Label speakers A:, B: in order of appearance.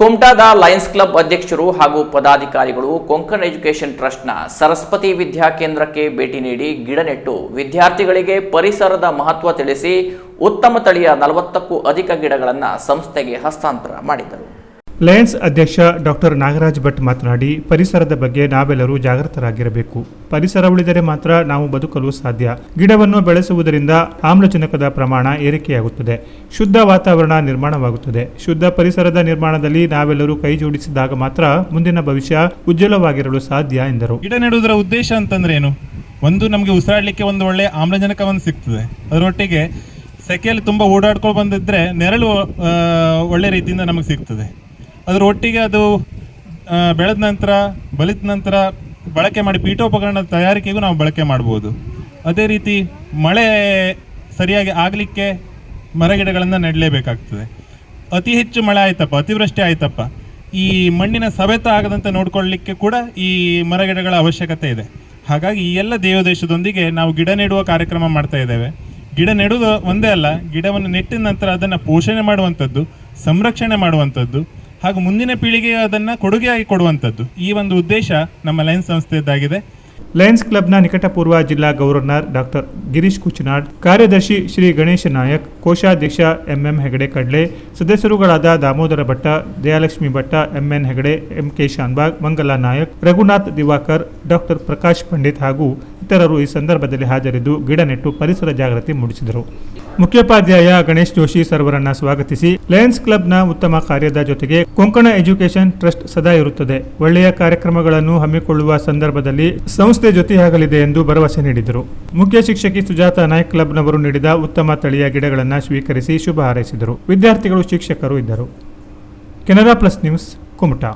A: ಕುಮಟಾದ Lions club ಅಧ್ಯಕ್ಷರು ಹಾಗೂ ಪದಾಧಿಕಾರಿಗಳು ಕೊಂಕಣ್ ಎಜುಕೇಷನ್ ಟ್ರಸ್ಟ್ನ ಸರಸ್ವತಿ ವಿದ್ಯಾ ಕೇಂದ್ರಕ್ಕೆ ಭೇಟಿ ನೀಡಿ ಗಿಡ ನೆಟ್ಟು ವಿದ್ಯಾರ್ಥಿಗಳಿಗೆ ಪರಿಸರದ ಮಹತ್ವ ತಿಳಿಸಿ ಉತ್ತಮ ತಳಿಯ ನಲವತ್ತಕ್ಕೂ ಅಧಿಕ ಗಿಡಗಳನ್ನು ಸಂಸ್ಥೆಗೆ ಹಸ್ತಾಂತರ ಮಾಡಿದರು.
B: ಲಯನ್ಸ್ ಅಧ್ಯಕ್ಷ ಡಾಕ್ಟರ್ ನಾಗರಾಜ್ ಭಟ್ ಮಾತನಾಡಿ, ಪರಿಸರದ ಬಗ್ಗೆ ನಾವೆಲ್ಲರೂ ಜಾಗೃತರಾಗಿರಬೇಕು. ಪರಿಸರ ಉಳಿದರೆ ಮಾತ್ರ ನಾವು ಬದುಕಲು ಸಾಧ್ಯ. ಗಿಡವನ್ನು ಬೆಳೆಸುವುದರಿಂದ ಆಮ್ಲಜನಕದ ಪ್ರಮಾಣ ಏರಿಕೆಯಾಗುತ್ತದೆ. ಶುದ್ಧ ವಾತಾವರಣ ನಿರ್ಮಾಣವಾಗುತ್ತದೆ. ಶುದ್ಧ ಪರಿಸರದ ನಿರ್ಮಾಣದಲ್ಲಿ ನಾವೆಲ್ಲರೂ ಕೈ ಜೋಡಿಸಿದಾಗ ಮಾತ್ರ ಮುಂದಿನ ಭವಿಷ್ಯ ಉಜ್ವಲವಾಗಿರಲು ಸಾಧ್ಯ, ಎಂದರು.
C: ಗಿಡ ನೆಡುವುದರ ಉದ್ದೇಶ ಅಂತಂದ್ರೆ ಏನು? ಒಂದು ನಮಗೆ ಉಸಿರಾಡಲಿಕ್ಕೆ ಒಂದು ಒಳ್ಳೆ ಆಮ್ಲಜನಕವನ್ನು ಸಿಗ್ತದೆ. ಅದರೊಟ್ಟಿಗೆ ಸೆಕೆಯಲ್ಲಿ ತುಂಬ ಓಡಾಡ್ಕೊಂಡು ಬಂದಿದ್ರೆ ನೆರಳು ಒಳ್ಳೆ ರೀತಿಯಿಂದ ನಮಗೆ ಸಿಗ್ತದೆ. ಅದರ ಒಟ್ಟಿಗೆ ಅದು ಬೆಳೆದ ನಂತರ, ಬಲಿತ ನಂತರ ಬಳಕೆ ಮಾಡಿ ಪೀಠೋಪಕರಣದ ತಯಾರಿಕೆಗೂ ನಾವು ಬಳಕೆ ಮಾಡ್ಬೋದು. ಅದೇ ರೀತಿ ಮಳೆ ಸರಿಯಾಗಿ ಆಗಲಿಕ್ಕೆ ಮರಗಿಡಗಳನ್ನು ನೆಡಲೇಬೇಕಾಗ್ತದೆ. ಅತಿ ಹೆಚ್ಚು ಮಳೆ ಆಯ್ತಪ್ಪ, ಅತಿವೃಷ್ಟಿ ಆಯ್ತಪ್ಪ. ಈ ಮಣ್ಣಿನ ಸವೆತ ಆಗದಂತೆ ನೋಡ್ಕೊಳ್ಳಿಕ್ಕೆ ಕೂಡ ಈ ಮರಗಿಡಗಳ ಅವಶ್ಯಕತೆ ಇದೆ. ಹಾಗಾಗಿ ಈ ಎಲ್ಲ ದೇವದೇಶದೊಂದಿಗೆ ನಾವು ಗಿಡ ನೆಡುವ ಕಾರ್ಯಕ್ರಮ ಮಾಡ್ತಾ ಇದ್ದೇವೆ. ಗಿಡ ನೆಡುವುದು ಒಂದೇ ಅಲ್ಲ, ಗಿಡವನ್ನು ನೆಟ್ಟಿದ ನಂತರ ಅದನ್ನು ಪೋಷಣೆ ಮಾಡುವಂಥದ್ದು, ಸಂರಕ್ಷಣೆ ಮಾಡುವಂಥದ್ದು. ಹಾಗೂ ಮುಂದಿನ ಪೀಳಿಗೆಗೆ ಅದನ್ನು ಕೊಡುಗೆಯಾಗಿ ಕೊಡುವಂಥದ್ದು. ಈ ಒಂದು ಉದ್ದೇಶ ನಮ್ಮ ಲಯನ್ಸ್ ಸಂಸ್ಥೆಯದ್ದಾಗಿದೆ.
B: ಲಯನ್ಸ್ ಕ್ಲಬ್ನ ನಿಕಟಪೂರ್ವ ಜಿಲ್ಲಾ ಗವರ್ನರ್ ಡಾಕ್ಟರ್ ಗಿರೀಶ್ ಕುಚನಾಡ್, ಕಾರ್ಯದರ್ಶಿ ಶ್ರೀ ಗಣೇಶ ನಾಯಕ್, ಕೋಶಾಧ್ಯಕ್ಷ MM Hegde Kadle, ಸದಸ್ಯರುಗಳಾದ Damodara Bhatta, Dayalakshmi Bhatta, M N Hegde, M K Shanbhag, Mangala Nayak, Raghunath Divakar, doctor Prakash Pandit ಹಾಗೂ ಇತರರು ಈ ಸಂದರ್ಭದಲ್ಲಿ ಹಾಜರಿದ್ದು ಗಿಡ ನೆಟ್ಟು ಪರಿಸರ ಜಾಗೃತಿ ಮೂಡಿಸಿದರು. ಮುಖ್ಯೋಪಾಧ್ಯಾಯ ಗಣೇಶ್ ಜೋಶಿ ಸರ್ವರನ್ನ ಸ್ವಾಗತಿಸಿ. ಲಯನ್ಸ್ ಕ್ಲಬ್ನ ಉತ್ತಮ ಕಾರ್ಯದ ಜೊತೆಗೆ ಕೊಂಕಣ ಎಜುಕೇಷನ್ ಟ್ರಸ್ಟ್ ಸದಾ ಇರುತ್ತದೆ. ಒಳ್ಳೆಯ ಕಾರ್ಯಕ್ರಮಗಳನ್ನು ಹಮ್ಮಿಕೊಳ್ಳುವ ಸಂದರ್ಭದಲ್ಲಿ ಸಂಸ್ಥೆ ಜೊತೆಯಾಗಲಿದೆ ಎಂದು ಭರವಸೆ ನೀಡಿದರು. ಮುಖ್ಯ ಶಿಕ್ಷಕಿ ಸುಜಾತ ನಾಯ್ಕ್ ಕ್ಲಬ್ನವರು ನೀಡಿದ ಉತ್ತಮ ತಳಿಯ ಗಿಡಗಳನ್ನು ಸ್ವೀಕರಿಸಿ ಶುಭ ಹಾರೈಸಿದರು. ವಿದ್ಯಾರ್ಥಿಗಳು ಶಿಕ್ಷಕರು ಇದ್ದರು. Canara plus news, Kumta.